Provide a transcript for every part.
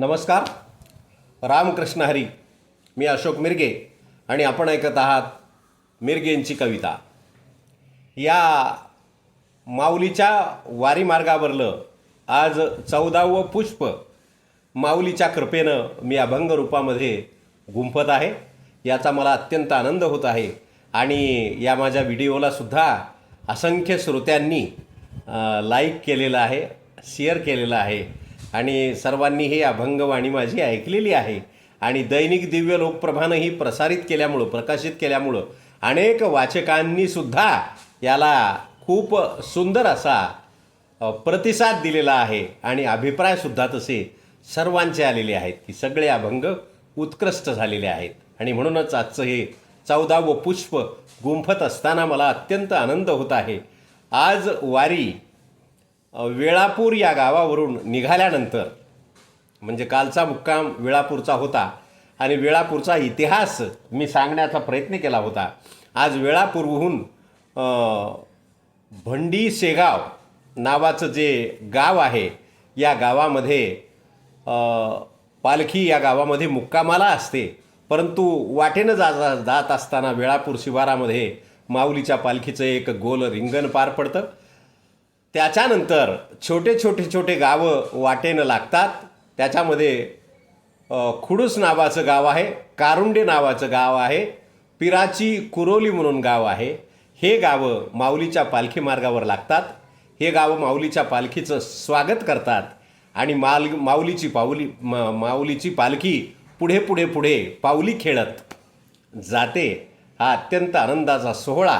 नमस्कार. रामकृष्ण हरी. मी अशोक मिरगे आणि आपण ऐकत आहात मिरगेंची कविता. या माऊलीच्या वारी मार्गावरलं आज चौदावं पुष्प माऊलीच्या कृपेनं मी अभंग रूपामध्ये गुंफत आहे. याचा मला अत्यंत आनंद होत आहे आणि या माझ्या व्हिडिओला सुद्धा असंख्य श्रोत्यांनी लाईक केलेलं आहे शेअर केलेलं आहे. आणि सर्वांनी ही अभंगवाणी माझी ऐकलेली आहे. आणि दैनिक दिव्य लोकप्रभानं ही प्रसारित केल्यामुळं प्रकाशित केल्यामुळं अनेक वाचकांनी सुद्धा याला खूप सुंदर असा प्रतिसाद दिलेला आहे आणि अभिप्रायसुद्धा तसे सर्वांचे आलेले आहेत की सगळे अभंग उत्कृष्ट झालेले आहेत. आणि म्हणूनच आजचं हे चौदावं पुष्प गुंफत असताना मला अत्यंत आनंद होत आहे. आज वारी वेळापूर या गावावरून निघाल्यानंतर म्हणजे कालचा मुक्काम वेळापूरचा होता आणि वेळापूरचा इतिहास मी सांगण्याचा प्रयत्न केला होता. आज वेळापूरहून भंडी शेगाव नावाचं जे गाव आहे या गावामध्ये पालखी या गावामध्ये मुक्कामाला असते. परंतु वाटेनं जा- जात असताना वेळापूर शिवारामध्ये माऊलीच्या पालखीचं एक गोल रिंगण पार पडतं. त्याच्यानंतर छोटे छोटे छोटे गावं वाटेनं लागतात. त्याच्यामध्ये खुडूस नावाचं गाव आहे कारुंडे नावाचं गाव आहे पिराची कुरोली म्हणून गाव आहे. हे गावं माऊलीच्या पालखी मार्गावर लागतात. हे गावं माऊलीच्या पालखीचं स्वागत करतात आणि माल माऊलीची पाऊली मा माऊलीची पालखी पुढे पुढे पुढे पाऊली खेळत जाते. हा अत्यंत आनंदाचा सोहळा.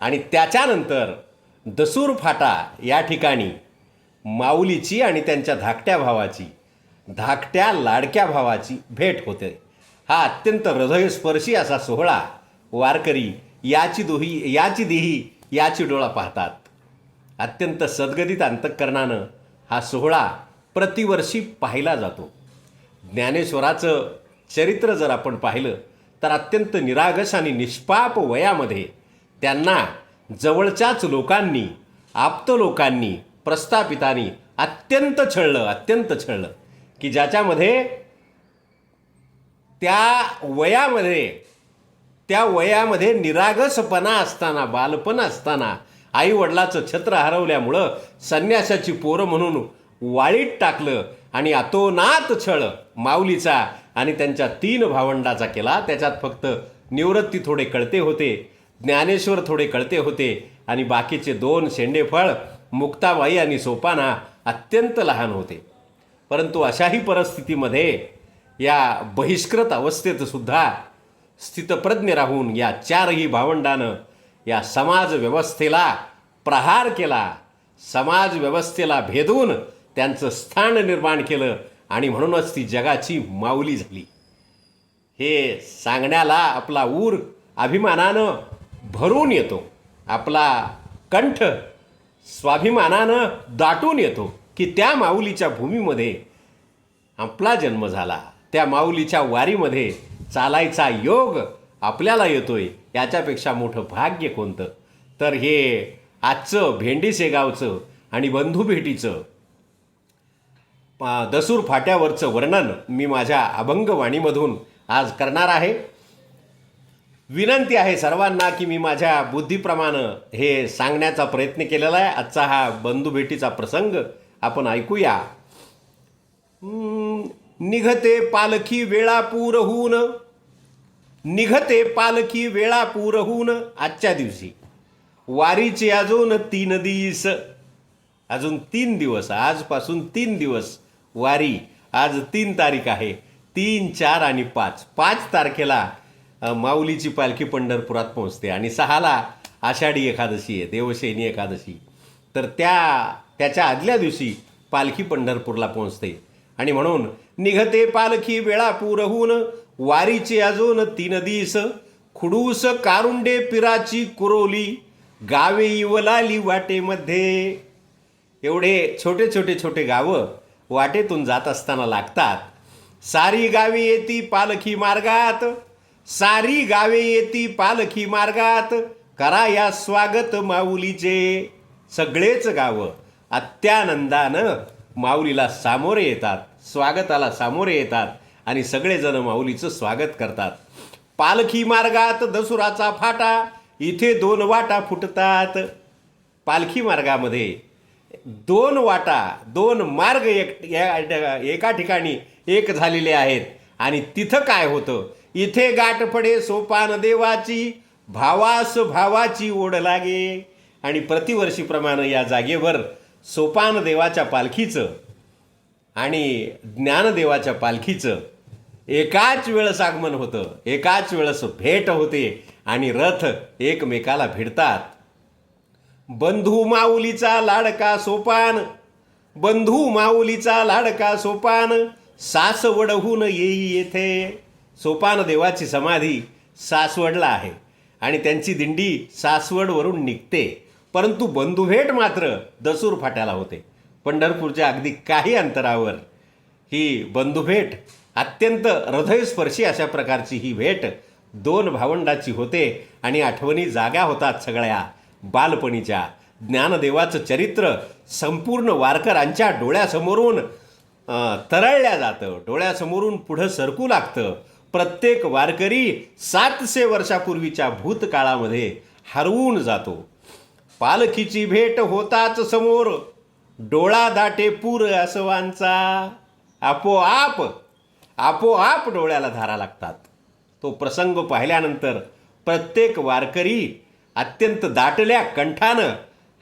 आणि त्याच्यानंतर दसूर फाटा या ठिकाणी. माऊलीची आणि त्यांच्या धाकट्या भावाची धाकट्या लाडक्या भावाची भेट होते. हा अत्यंत हृदयस्पर्शी असा सोहळा वारकरी याची दोही याची देही याची डोळा पाहतात. अत्यंत सद्गदित अंतःकरणानं हा सोहळा प्रतिवर्षी पाहिला जातो. ज्ञानेश्वराचं चरित्र जर आपण पाहिलं तर अत्यंत निरागस आणि निष्पाप वयामध्ये त्यांना जवळच्याच लोकांनी आप्त लोकांनी प्रस्थापितांनी अत्यंत छळलं अत्यंत छळलं की ज्याच्यामध्ये त्या वयामध्ये त्या वयामध्ये निरागसपणा असताना बालपण असताना आई वडिलाचं छत्र हरवल्यामुळं संन्यासाची पोरं म्हणून वाळीत टाकलं आणि अतोनात छळ माऊलीचा आणि त्यांच्या तीन भावंडाचा केला. त्याच्यात फक्त निवृत्ती थोडे कळते होते. ज्ञानेश्वर थोडे कळते होते आणि बाकीचे दोन शेंडेफळ मुक्ताबाई आणि सोपाना अत्यंत लहान होते. परंतु अशाही परिस्थितीमध्ये या बहिष्कृत अवस्थेत सुद्धा स्थितप्रज्ञ राहून या चारही भावंडानं या समाज व्यवस्थेला प्रहार केला समाज व्यवस्थेला भेदून त्यांचं स्थान निर्माण केलं आणि म्हणूनच ती जगाची माऊली झाली. हे सांगण्याला आपला ऊर अभिमानानं भरून येतो. आपला कंठ स्वाभिमानानं दाटून येतो की त्या माऊलीच्या भूमीमध्ये आपला जन्म झाला. त्या माऊलीच्या वारीमध्ये चालायचा योग आपल्याला येतोय याच्यापेक्षा मोठं भाग्य कोणतं? तर हे आजचं भेंडीसेगावचं आणि बंधुभेटीचं दसूर फाट्यावरचं वर्णन मी माझ्या अभंगवाणीमधून आज करणार आहे. विनंती आहे सर्वांना की मी माझ्या बुद्धीप्रमाणे हे सांगण्याचा प्रयत्न केलेला आहे. आजचा हा बंधुभेटीचा प्रसंग आपण ऐकूया. निघते पालखी वेळापूरहून. निघते पालखी वेळापूरहून आजच्या दिवशी. वारीचे अजून तीन दिवस. अजून तीन दिवस आजपासून तीन दिवस वारी. आज तीन तारीख आहे. तीन चार आणि पाच. पाच तारखेला माऊलीची पालखी पंढरपुरात पोहोचते आणि सहाला आषाढी एकादशी आहे देवशैनी एकादशी. तर त्या त्याच्या आदल्या दिवशी पालखी पंढरपूरला पोहोचते. आणि म्हणून निघते पालखी वेळापूरहून वारीचे अजून तीन दिस खुडूस कारुंडे पिराची कुरोली गावे इवलाली वाटेमध्ये. एवढे छोटे छोटे छोटे गावं वाटेतून जात असताना लागतात. सारी गावी येती पालखी मार्गात. सारी गावे येती पालखी मार्गात. करा या स्वागत माऊलीचे. सगळेच गावं अत्यानंदानं माऊलीला सामोरे येतात स्वागताला सामोरे येतात आणि सगळेजण माऊलीचं स्वागत करतात. पालखी मार्गात दसुराचा फाटा इथे दोन वाटा फुटतात. पालखी मार्गामध्ये दोन वाटा दोन मार्ग एक या- एका ठिकाणी एक झालेले आहेत. आणि तिथं काय होतं? इथे गाठ पडे सोपान देवाची भावास भावाची ओढ लागे. आणि प्रतिवर्षीप्रमाणे या जागेवर सोपान देवाच्या पालखीचं आणि ज्ञानदेवाच्या पालखीचं एकाच वेळेस आगमन होतं. एकाच वेळेस भेट होते आणि रथ एकमेकाला भिडतात. बंधू माऊलीचा लाडका सोपान बंधू माऊलीचा लाडका सोपान सासवडहून येई येथे. सोपान देवाची समाधी सासवडला आहे आणि त्यांची दिंडी सासवडवरून निघते. परंतु बंधुभेट मात्र दसूर फाट्याला होते. पंढरपूरच्या अगदी काही अंतरावर ही बंधुभेट अत्यंत हृदयस्पर्शी अशा प्रकारची ही भेट दोन भावंडाची होते आणि आठवणी जाग्या होतात सगळ्या. बालपणीच्या ज्ञानदेवाचं चरित्र संपूर्ण वारकरांच्या डोळ्यासमोरून तरळल्या जातं. डोळ्यासमोरून पुढं सरकू लागतं. प्रत्येक वारकरी सातशे वर्षापूर्वीच्या भूतकाळामध्ये हरवून जातो. पालखीची भेट होताच समोर डोळा दाटे पूर असवांचा. आपोआप आपोआप डोळ्याला धारा लागतात. तो प्रसंग पाहिल्यानंतर प्रत्येक वारकरी अत्यंत दाटल्या कंठानं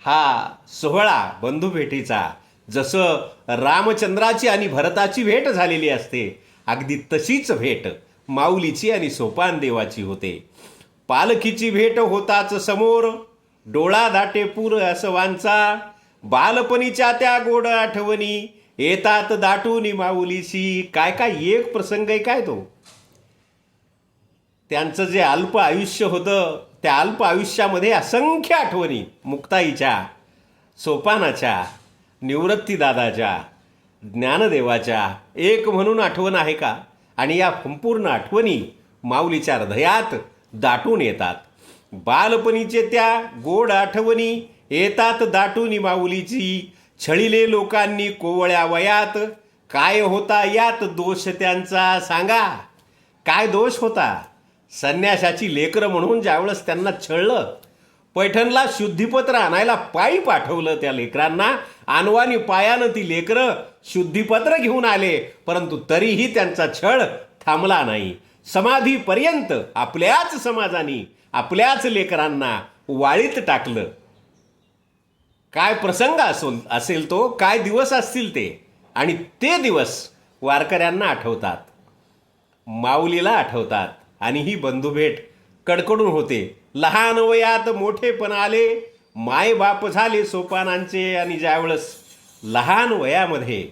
हा सोहळा बंधुभेटीचा जसं रामचंद्राची आणि भरताची भेट झालेली असते अगदी तशीच भेट माऊलीची आणि सोपान देवाची होते. पालखीची भेट होताच समोर. डोळा दाटे पूर असवांचा बालपणीच्या त्या गोड आठवणी. येतात दाटून माऊलीशी. काय काय एक प्रसंग आहे काय तो? त्यांचं जे अल्प आयुष्य होतं त्या अल्प आयुष्यामध्ये असंख्य आठवणी. मुक्ताईच्या सोपानाच्या निवृत्तीदादाच्या ज्ञानदेवाच्या. एक म्हणून आठवण आहे का? आणि या संपूर्ण आठवणी माऊलीच्या हृदयात दाटून येतात. बालपणीचे त्या गोड आठवणी येतात दाटून माऊलीची. छळीले लोकांनी कोवळ्या वयात. काय होता यात दोष त्यांचा सांगा. काय दोष होता? संन्याशाची लेकरं म्हणून ज्यावेळेस त्यांना छळलं पैठणला शुद्धीपत्र आणायला पायी पाठवलं त्या लेकरांना. आणवानी पायानं ती लेकरं शुद्धीपत्र घेऊन आले परंतु तरीही त्यांचा छळ थांबला नाही. समाधीपर्यंत आपल्याच समाजाने आपल्याच लेकरांना वाळीत टाकलं. काय प्रसंग असो असेल तो काय दिवस असतील ते आणि ते दिवस वारकऱ्यांना आठवतात. माऊलीला आठवतात आणि ही बंधुभेट कडकडून होते. लहान वयात मोठेपण आले मायबाप झाले सोपानांचे आणि ज्यावेळेस लहान वयामध्ये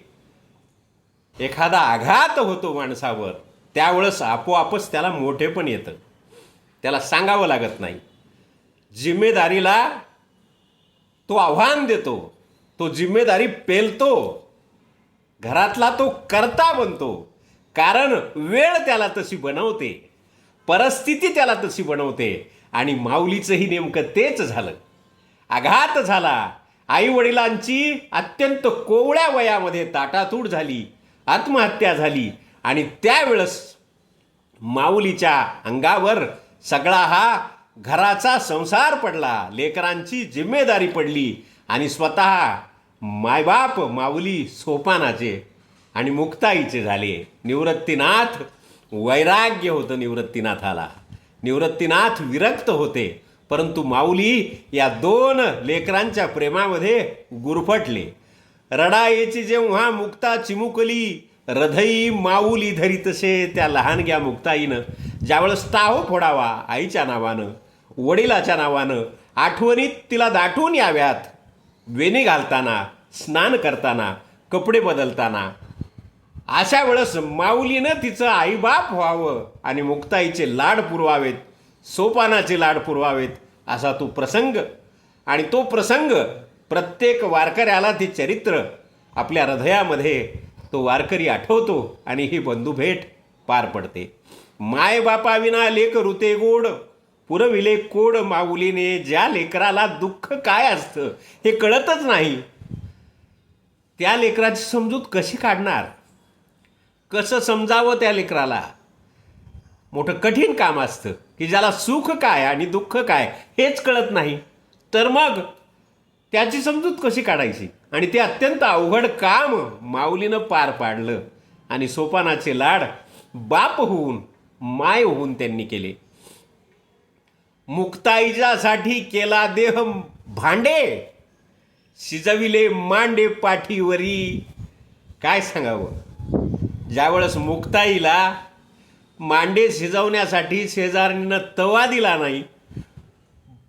एखादा आघात होतो माणसावर त्यावेळेस आपोआपच त्याला मोठेपण येतं. त्याला सांगावं लागत नाही. जिम्मेदारीला तो आव्हान देतो तो जिम्मेदारी पेलतो घरातला तो करता बनतो कारण वेळ त्याला तशी बनवते परिस्थिती त्याला तशी बनवते आणि माऊलीचंही नेमकं तेच झालं. आघात झाला. आई वडिलांची अत्यंत कोवळ्या वयामध्ये ताटातूट झाली आत्महत्या झाली आणि त्यावेळेस माऊलीच्या अंगावर सगळा हा घराचा संसार पडला लेकरांची जिम्मेदारी पडली आणि स्वतः मायबाप माऊली सोपानाचे आणि मुक्ताईचे झाले. निवृत्तीनाथ वैराग्य होतं निवृत्तीनाथाला. निवृत्तीनाथ विरक्त होते. परंतु माऊली या दोन लेकरांच्या प्रेमामध्ये गुरफटले. रडायेची जेव्हा मुक्ता चिमुकली हृदयी माऊली धरी तसे त्या लहानग्या मुक्ताईनं. ज्यावेळेस टाहो फोडावा आईच्या नावानं वडिलाच्या नावानं आठवणीत तिला दाटून याव्यात. वेणी घालताना स्नान करताना कपडे बदलताना अशा वेळेस माऊलीनं तिचं आईबाप व्हावं आणि मुक्ताईचे लाड पुरवावेत सोपानाचे लाड पुरवावेत असा तो प्रसंग. आणि तो प्रसंग प्रत्येक वारकऱ्याला ते चरित्र आपल्या हृदयामध्ये तो वारकरी आठवतो आणि ही बंधुभेट पार पडते. मायबापाविना लेख रुते गोड पुरविले कोड माऊलीने ज्या लेकराला दुःख काय असतं हे कळतच नाही. त्या लेकराची समजूत कशी काढणार? कसं समजावं त्या लेकराला? मोठं कठीण काम असतं की ज्याला सुख काय आणि दुःख काय हेच कळत नाही. तर मग त्याची समजूत कशी काढायची? आणि ते अत्यंत अवघड काम माऊलीनं पार पाडलं आणि सोपानाचे लाड बाप होऊन माय होऊन त्यांनी केले. मुक्ताईजासाठी केला देह भांडे शिजविले मांडे पाठीवरी. काय सांगावं? ज्यावेळेस मुक्ताईला मांडे शिजवण्यासाठी शेजारीनं तवा दिला नाही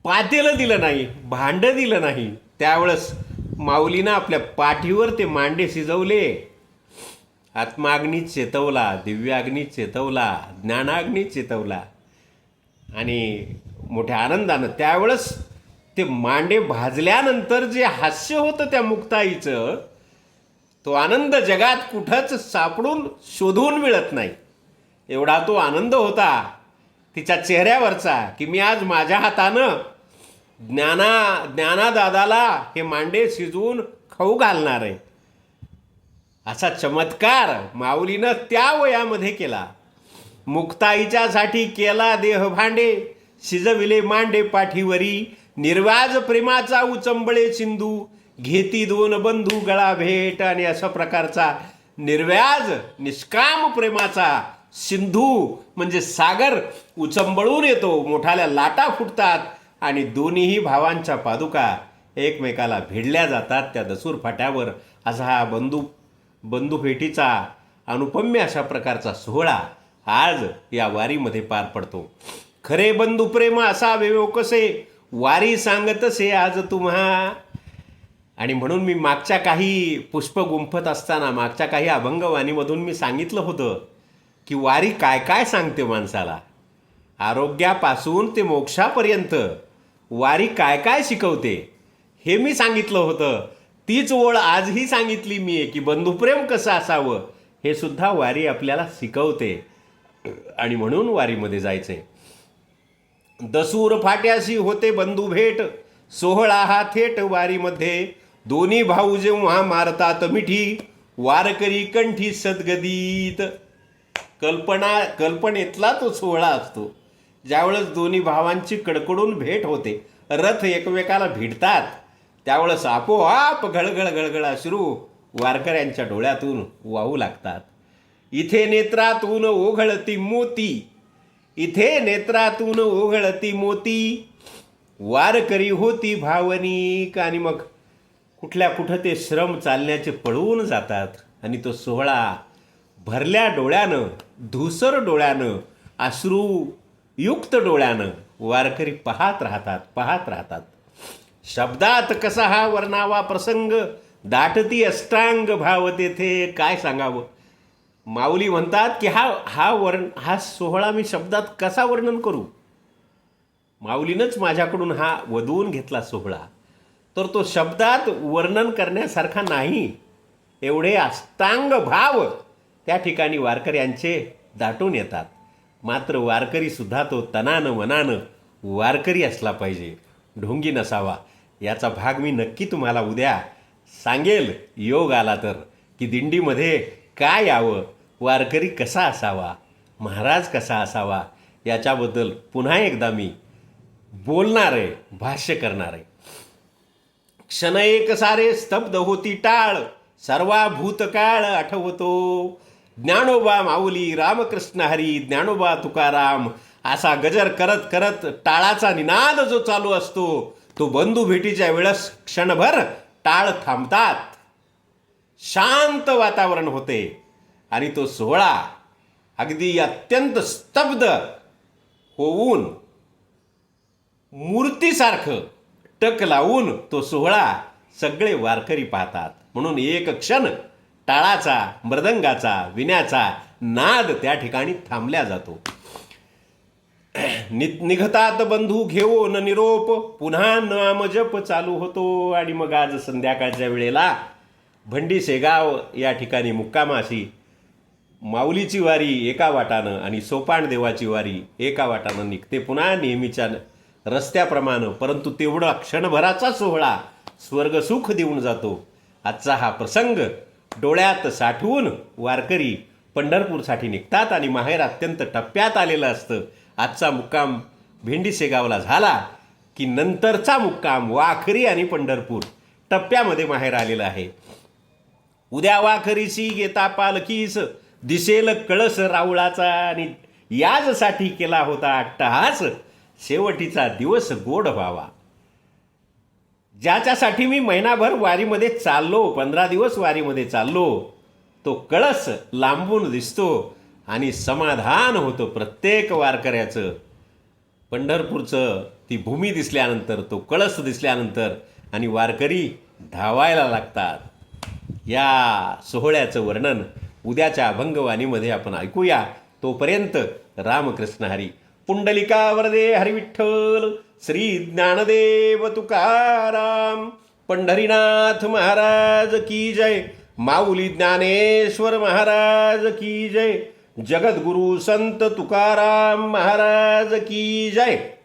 पातेलं दिलं नाही भांडं दिलं नाही त्यावेळेस माऊलीनं आपल्या पाठीवर ते मांडे शिजवले. आत्माग्नीत चेतवला दिव्याग्नीत चेतवला ज्ञानाग्नीत चेतवला. आणि मोठ्या आनंदानं त्यावेळेस ते मांडे भाजल्यानंतर जे हास्य होतं त्या मुक्ताईचं तो आनंद जगात कुठंच सापडून शोधून मिळत नाही. एवढा तो आनंद होता तिच्या चेहऱ्यावरचा की मी आज माझ्या हातानं ज्ञाना ज्ञानादादाला हे मांडे शिजवून खाऊ घालणार आहे. असा चमत्कार माऊलीनं त्या वयामध्ये केला. मुक्ताईच्यासाठी केला देह भांडे शिजविले मांडे पाठीवरी निर्वाज प्रेमाचा उचंबळे सिंधू घेती दोन बंधू गळा भेट आणि अशा प्रकारचा निर्व्याज निष्काम प्रेमाचा सिंधू म्हणजे सागर उचंबळून येतो. मोठाल्या लाटा फुटतात आणि दोन्हीही भावांच्या पादुका एकमेकाला भिडल्या जातात त्या दसूर फाट्यावर. असा हा बंधू बंधुभेटीचा अनुपम्य अशा प्रकारचा सोहळा आज या वारीमध्ये पार पडतो. खरे बंधुप्रेम असावे हो कसे? वारी सांगतसे आज तुम्हा आणि म्हणून मी मागच्या काही पुष्प गुंफत असताना मागच्या काही अभंगवाणीमधून मी सांगितलं होतं की वारी काय काय सांगते माणसाला? आरोग्यापासून ते मोक्षापर्यंत वारी काय काय शिकवते? हे मी सांगितलं होतं. तीच ओळ आजही सांगितली मी की बंधुप्रेम कसं असावं? हे सुद्धा वारी आपल्याला शिकवते. आणि म्हणून वारीमध्ये जायचंय. दसूर फाट्याशी होते बंधू भेट सोहळा हा थेट वारीमध्ये. दोन्ही भाऊ जेव्हा मारतात मिठी वारकरी कंठी सद्गदीत. कल्पना कल्पनेतला तो सोहळा असतो. ज्यावेळेस दोन्ही भावांची कडकडून भेट होते रथ एकमेकाला भिडतात त्यावेळेस आपोआप घळघळ घळघळ अश्रू वारकऱ्यांच्या डोळ्यातून वाहू लागतात. इथे नेत्रातून ओघळती मोती इथे नेत्रातून ओघळती मोती. वारकरी होती भावनिक आणि मग कुठल्या कुठं ते श्रम चालण्याचे पळवून जातात. आणि तो सोहळा भरल्या डोळ्यानं धुसर डोळ्यानं अश्रूयुक्त डोळ्यानं वारकरी पाहत राहतात पाहत राहतात. शब्दात कसा हा वर्णावा प्रसंग? दाटती अष्टांग भाव तेथे काय सांगावं? माऊली म्हणतात की हा हा वर्ण हा सोहळा मी शब्दात कसा वर्णन करू? माऊलीनंच माझ्याकडून हा वधवून घेतला सोहळा. तर तो शब्दात वर्णन करण्यासारखा नाही. एवढे अष्टांग भाव त्या ठिकाणी वारकऱ्यांचे दाटून येतात. मात्र वारकरीसुद्धा तो तनानं मनानं वारकरी असला पाहिजे. ढोंगी नसावा. याचा भाग मी नक्की तुम्हाला उद्या सांगेल. योग आला तर. की दिंडीमध्ये काय यावं? वारकरी कसा असावा? महाराज कसा असावा? याच्याबद्दल पुन्हा एकदा मी बोलणार आहे भाष्य करणार. आहे क्षण एक सारे स्तब्ध होती टाळ सर्वा भूतकाळ आठवतो. ज्ञानोबा माऊली रामकृष्ण हरी ज्ञानोबा तुकाराम असा गजर करत करत टाळाचा निनाद जो चालू असतो तो बंधू भेटीच्या वेळेस क्षणभर टाळ थांबतात. शांत वातावरण होते आणि तो सोहळा अगदी अत्यंत स्तब्ध होऊन मूर्तीसारखं टक लावून तो सोहळा सगळे वारकरी पाहतात. म्हणून एक क्षण टाळाचा मृदंगाचा विण्याचा नाद त्या ठिकाणी थांबल्या जातो. नि निघतात बंधू घेऊन निरोप पुन्हा नाम जप चालू होतो. आणि मग आज संध्याकाळच्या वेळेला भंडी शेगाव या ठिकाणी मुक्कामाशी माऊलीची वारी एका वाटानं आणि सोपान देवाची वारी एका वाटानं निघते. पुन्हा नेहमीच्या रस्त्याप्रमाणे परंतु तेवढा क्षणभराचा सोहळा स्वर्गसुख देऊन जातो. आजचा हा प्रसंग डोळ्यात साठवून वारकरी पंढरपूरसाठी निघतात आणि माहेर अत्यंत टप्प्यात आलेलं असतं. आजचा मुक्काम भेंडीसेगावला झाला की नंतरचा मुक्काम वाखरी आणि पंढरपूर टप्प्यामध्ये माहेर आलेलं आहे. उद्या वाखरीसी घेता पालखीस दिसेल कळस रावळाचा आणि याजसाठी केला होता अट्टहास. शेवटीचा दिवस गोड व्हावा. ज्याच्यासाठी मी महिनाभर वारीमध्ये चाललो पंधरा दिवस वारीमध्ये चाललो तो कळस लांबून दिसतो आणि समाधान होतं प्रत्येक वारकऱ्याचं. पंढरपूरचं ती भूमी दिसल्यानंतर तो कळस दिसल्यानंतर आणि वारकरी धावायला लागतात. या सोहळ्याचं वर्णन उद्याच्या अभंगवाणीमध्ये आपण ऐकूया. तोपर्यंत रामकृष्ण हरी. पुंडलिका वरदे हरिविठ्ठल श्री ज्ञानदेव तुकाराम पंढरीनाथ महाराज की जय माऊली ज्ञानेश्वर महाराज की जय जगद्गुरु संत तुकाराम महाराज की जय.